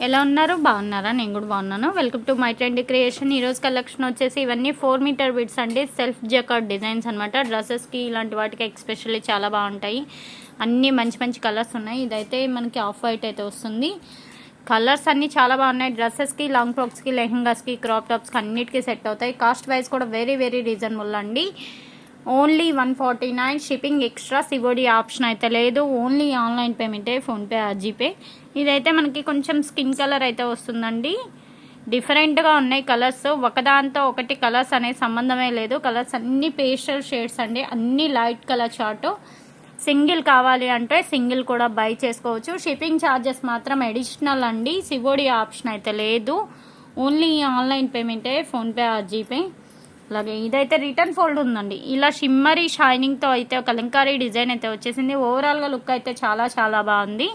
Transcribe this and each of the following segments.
ఎలా ఉన్నారు? బాగున్నారా? నేను కూడా బాగున్నాను. Welcome to my trend creation ఈరోజు కలెక్షన్ వచ్చేసి ఇవన్నీ ఫోర్ మీటర్ బిడ్స్ అండి. సెల్ఫ్ జకార్డ్ డిజైన్స్ అనమాట డ్రెస్సెస్కి ఇలాంటి వాటికి ఎక్స్పెషల్లీ చాలా బాగుంటాయి. అన్నీ మంచి మంచి కలర్స్ ఉన్నాయి. ఇదైతే మనకి ఆఫ్ వైట్ అయితే వస్తుంది. కలర్స్ అన్నీ చాలా బాగున్నాయి. డ్రెస్సెస్కి లాంగ్ ఫ్రాక్స్కి లెహంగాస్కి క్రాప్ టాప్స్కి అన్నిటికీ సెట్ అవుతాయి. కాస్ట్ వైజ్ కూడా వెరీ వెరీ రీజనబుల్ అండి. Only one forty nine shipping extra COD option అయితే లేదు. ఓన్లీ ఆన్లైన్ పేమెంటే ఫోన్పే జీపే ఇదైతే మనకి కొంచెం స్కిన్ కలర్ అయితే వస్తుందండి. డిఫరెంట్గా ఉన్నాయి కలర్స్. ఒకదాంతో ఒకటి కలర్స్ అనే సంబంధమే లేదు. కలర్స్ అన్ని పేస్టల్ షేడ్స్ అండి. అన్ని లైట్ కలర్ చాటు. సింగిల్ కావాలి అంటే సింగిల్ కూడా బై చేసుకోవచ్చు. షిప్పింగ్ ఛార్జెస్ మాత్రం అడిషనల్ అండి. సివోడి ఆప్షన్ అయితే లేదు. ఓన్లీ ఆన్లైన్ పేమెంటే ఫోన్పే జీపే అలాగే ఇదైతే రిటర్న్ ఫోల్డ్ ఉందండి. ఇలా షిమ్మరీ షైనింగ్తో అయితే కలంకారీ డిజైన్ అయితే వచ్చేసింది. ఓవరాల్గా లుక్ అయితే చాలా చాలా బాగుంది.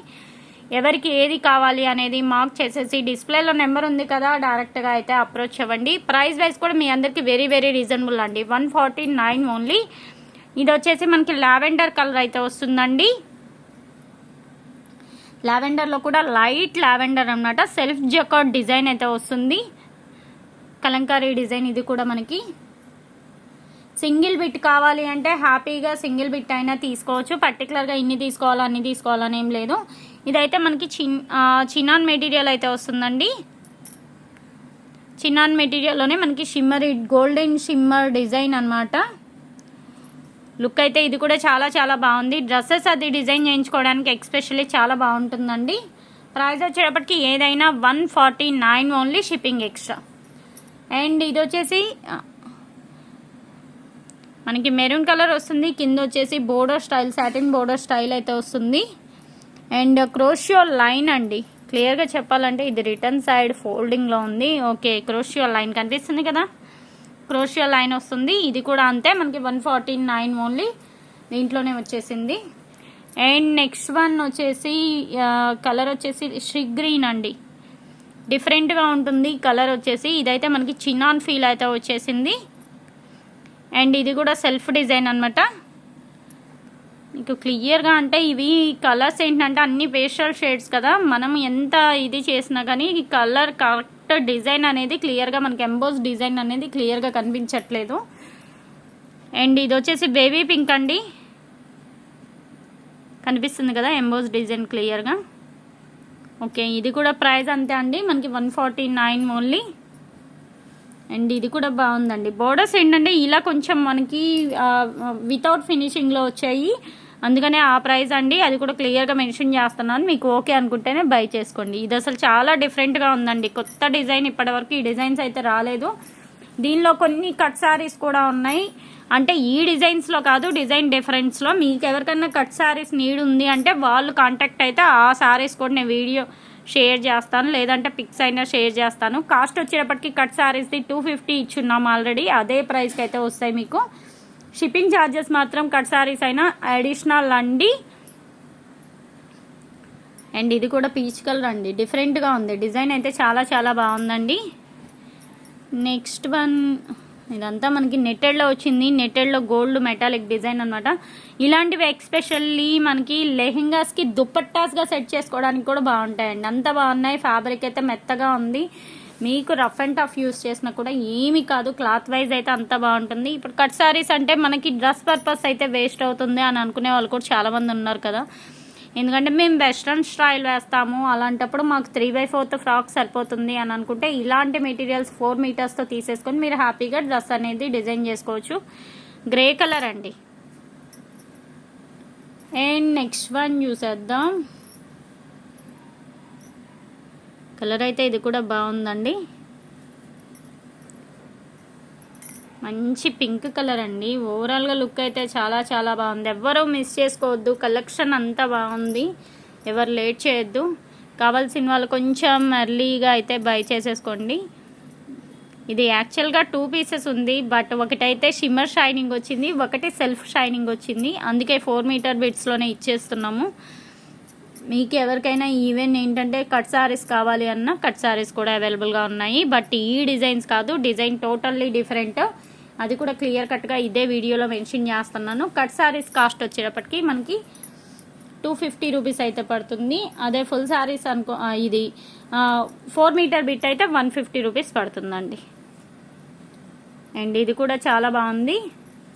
ఎవరికి ఏది కావాలి అనేది మార్క్ చేసేసి డిస్ప్లేలో నెంబర్ ఉంది కదా డైరెక్ట్గా అయితే అప్రోచ్ అవ్వండి ప్రైస్ వైజ్ కూడా మీ అందరికీ వెరీ వెరీ రీజనబుల్ అండి. వన్ ఫార్టీ నైన్ ఓన్లీ ఇది వచ్చేసి మనకి లావెండర్ కలర్ అయితే వస్తుందండి. లావెండర్లో కూడా లైట్ లావెండర్ అనమాట సెల్ఫ్ జకాట్ డిజైన్ అయితే వస్తుంది. కలంకారీ డిజైన్ ఇది కూడా మనకి. సింగిల్ బిట్ కావాలి అంటే హ్యాపీగా సింగిల్ బిట్ అయినా తీసుకోవచ్చు. పర్టికులర్గా ఇన్ని తీసుకోవాలా అన్ని తీసుకోవాలని ఏం లేదు. ఇదైతే మనకి చిన్ చినాన్ మెటీరియల్ అయితే వస్తుందండి. చిన్నాన్ మెటీరియల్లోనే మనకి షిమ్మర్ గోల్డెన్ షిమ్మర్ డిజైన్ అనమాట లుక్ అయితే ఇది కూడా చాలా చాలా బాగుంది. డ్రెస్సెస్ అది డిజైన్ చేయించుకోవడానికి ఎక్స్పెషల్లీ చాలా బాగుంటుందండి. ప్రైస్ వచ్చేటప్పటికి ఏదైనా one forty nine only shipping extra. And ఇది వచ్చేసి మనకి మెరూన్ కలర్ వస్తుంది కింద వచ్చేసి border style satin border style అయితే వస్తుంది. అండ్ క్రోషియో లైన్ అండి. క్లియర్గా చెప్పాలంటే ఇది రిటర్న్ సైడ్ ఫోల్డింగ్లో ఉంది. ఓకే క్రోషియో లైన్ కనిపిస్తుంది కదా? క్రోషియో లైన్ వస్తుంది. ఇది కూడా అంతే మనకి వన్ ఫార్టీ నైన్ ఓన్లీ దీంట్లోనే వచ్చేసింది. అండ్ నెక్స్ట్ వన్ వచ్చేసి కలర్ వచ్చేసి షి గ్రీన్ అండి. డిఫరెంట్గా ఉంటుంది. కలర్ వచ్చేసి ఇదైతే మనకి చినాన్ ఫీల్ అయితే వచ్చేసింది. అండ్ ఇది కూడా సెల్ఫ్ డిజైన్ అనమాట మీకు క్లియర్గా అంటే ఇవి కలర్స్ ఏంటంటే అన్ని పేస్టల్ షేడ్స్ కదా. మనం ఎంత ఇది చేసినా కానీ ఈ కలర్ కరెక్ట్ డిజైన్ అనేది క్లియర్గా మనకి ఎంబోస్ డిజైన్ అనేది క్లియర్గా కనిపించట్లేదు. అండ్ ఇది వచ్చేసి బేబీ పింక్ అండి. కనిపిస్తుంది కదా ఎంబోస్ డిజైన్ క్లియర్గా. ఓకే ఇది కూడా ప్రైస్ అంతే అండి. మనకి one forty nine only and ఇది కూడా బాగుందండి. బోర్డర్స్ ఏంటంటే ఇలా కొంచెం మనకి వితౌట్ ఫినిషింగ్లో వచ్చాయి. అందుకనే ఆ ప్రైస్ అండి. అది కూడా క్లియర్గా మెన్షన్ చేస్తున్నాను. మీకు ఓకే అనుకుంటేనే బై చేసుకోండి. ఇది అసలు చాలా డిఫరెంట్గా ఉందండి. కొత్త డిజైన్ ఇప్పటివరకు ఈ డిజైన్స్ అయితే రాలేదు. దీనిలో కొన్ని కట్ శారీస్ కూడా ఉన్నాయి. అంటే ఈ డిజైన్స్లో కాదు డిజైన్ డిఫరెన్స్లో మీకు ఎవరికైనా కట్ శారీస్ నీడ్ ఉంది అంటే వాళ్ళు కాంటాక్ట్ అయితే ఆ శారీస్ కూడా నేను వీడియో షేర్ చేస్తాను లేదంటే పిక్స్ అయినా షేర్ చేస్తాను. కాస్ట్ వచ్చేటప్పటికి కట్ శారీస్ది టూ ఫిఫ్టీ ఇచ్చున్నాం ఆల్రెడీ అదే ప్రైస్కి అయితే వస్తాయి మీకు. షిప్పింగ్ ఛార్జెస్ మాత్రం కట్ శారీస్ అయినా అడిషనల్ అండి. అండ్ ఇది కూడా పీచ్ కలర్ అండి. డిఫరెంట్గా ఉంది. డిజైన్ అయితే చాలా చాలా బాగుందండి. నెక్స్ట్ వన్ ఇదంతా మనకి నెట్టెడ్లో వచ్చింది. నెట్టెడ్లో గోల్డ్ మెటాలిక్ డిజైన్ అనమాట ఇలాంటివి ఎక్స్పెషల్లీ మనకి లెహెంగాస్కి దుప్పట్టాస్గా సెట్ చేసుకోవడానికి కూడా బాగుంటాయండి. అంత బాగున్నాయి. ఫ్యాబ్రిక్ అయితే మెత్తగా ఉంది. మీకు రఫ్ అండ్ టఫ్ యూస్ చేసినా కూడా ఏమి కాదు. క్లాత్ వైజ్ అయితే అంత బాగుంటుంది. ఇప్పుడు కట్ సారీస్ అంటే మనకి డ్రెస్ పర్పస్ అయితే వేస్ట్ అవుతుంది అని అనుకునే వాళ్ళు కూడా చాలామంది ఉన్నారు కదా. ఎందుకంటే మేము వెస్ట్రన్ స్టైల్ వేస్తాము. అలాంటప్పుడు మాకు త్రీ బై ఫోర్త్ ఫ్రాక్ సరిపోతుంది అని అనుకుంటే ఇలాంటి మెటీరియల్స్ ఫోర్ మీటర్స్తో తీసేసుకొని మీరు హ్యాపీగా డ్రెస్ అనేది డిజైన్ చేసుకోవచ్చు. గ్రే కలర్ అండి. అండ్ నెక్స్ట్ వన్ చూసేద్దాం. కలర్ అయితే ఇది కూడా బాగుందండి. మంచి పింక్ కలర్ అండి. ఓవరాల్గా లుక్ అయితే చాలా చాలా బాగుంది. ఎవ్వరూ మిస్ చేసుకోవద్దు. కలెక్షన్ అంతా బాగుంది. ఎవరు లేట్ చేయొద్దు. కావాల్సిన వాళ్ళు కొంచెం ఎర్లీగా అయితే బై చేసేసుకోండి. ఇది యాక్చువల్గా టూ పీసెస్ ఉంది. బట్ ఒకటైతే షిమ్మర్ షైనింగ్ వచ్చింది. ఒకటి సెల్ఫ్ షైనింగ్ వచ్చింది. అందుకే ఫోర్ మీటర్ బిట్స్లోనే ఇచ్చేస్తున్నాము. మీకు ఎవరికైనా ఈవెన్ ఏంటంటే కట్ సారీస్ కావాలి అన్న కట్ సారీస్ కూడా అవైలబుల్గా ఉన్నాయి. బట్ ఈ డిజైన్స్ కాదు. డిజైన్ టోటల్లీ డిఫరెంట్ అది కూడా క్లియర్ కట్గా ఇదే వీడియోలో మెన్షన్ చేస్తున్నాను. కట్ శారీస్ కాస్ట్ వచ్చేటప్పటికి మనకి టూ ఫిఫ్టీ రూపీస్ అయితే పడుతుంది. అదే ఫుల్ శారీస్ అనుకో ఇది ఫోర్ మీటర్ బిట్ అయితే వన్ ఫిఫ్టీ రూపీస్ పడుతుందండి. అండ్ ఇది కూడా చాలా బాగుంది.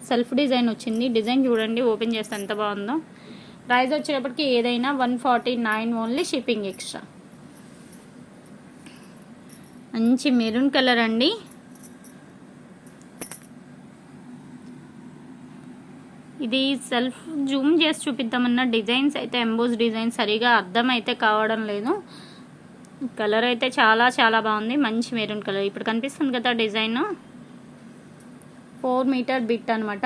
సెల్ఫ్ డిజైన్ వచ్చింది. డిజైన్ చూడండి ఓపెన్ చేస్తే ఎంత బాగుందో. ప్రైస్ వచ్చేటప్పటికి ఏదైనా one forty nine only shipping extra మంచి మెరూన్ కలర్ అండి. ఇది సెల్ఫ్ జూమ్ చేసి చూపిద్దామన్న డిజైన్స్ అయితే ఎంబోస్ డిజైన్ సరిగా అర్థం అయితే కావడం లేదు. కలర్ అయితే చాలా చాలా బాగుంది. మంచి మెరూన్ కలర్ ఇప్పుడు కనిపిస్తుంది కదా డిజైన్. ఫోర్ మీటర్ బిట్ అనమాట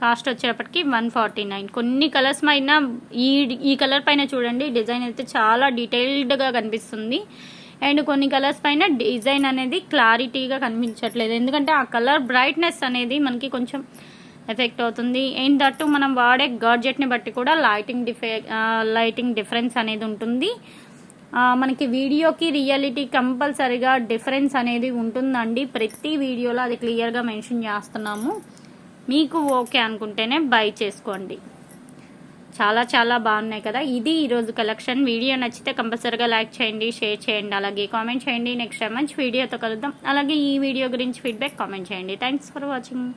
కాస్ట్ వచ్చేటప్పటికి వన్ ఫార్టీ నైన్ కొన్ని కలర్స్ పైన ఈ ఈ కలర్ పైన చూడండి. డిజైన్ అయితే చాలా డీటెయిల్డ్గా కనిపిస్తుంది. అండ్ కొన్ని కలర్స్ పైన డిజైన్ అనేది క్లారిటీగా కనిపించట్లేదు. ఎందుకంటే ఆ కలర్ బ్రైట్నెస్ అనేది మనకి కొంచెం ఎఫెక్ట్ అవుతుంది. అండ్ దట్టు మనం వాడే గాడ్జెట్ని బట్టి కూడా లైటింగ్ డిఫె లైటింగ్ డిఫరెన్స్ అనేది ఉంటుంది. మనకి వీడియోకి రియాలిటీ కంపల్సరిగా డిఫరెన్స్ అనేది ఉంటుందండి. ప్రతి వీడియోలో అది క్లియర్గా మెన్షన్ చేస్తున్నాము. మీకు ఓకే అనుకుంటేనే బై చేసుకోండి. చాలా చాలా బాగున్నాయి కదా. ఇది ఈరోజు కలెక్షన్. వీడియో నచ్చితే కంపల్సరీగా లైక్ చేయండి షేర్ చేయండి అలాగే కామెంట్ చేయండి. నెక్స్ట్ టైం మంచి వీడియోతో కలుద్దాం. అలాగే ఈ వీడియో గురించి ఫీడ్బ్యాక్ కామెంట్ చేయండి. Thanks for watching.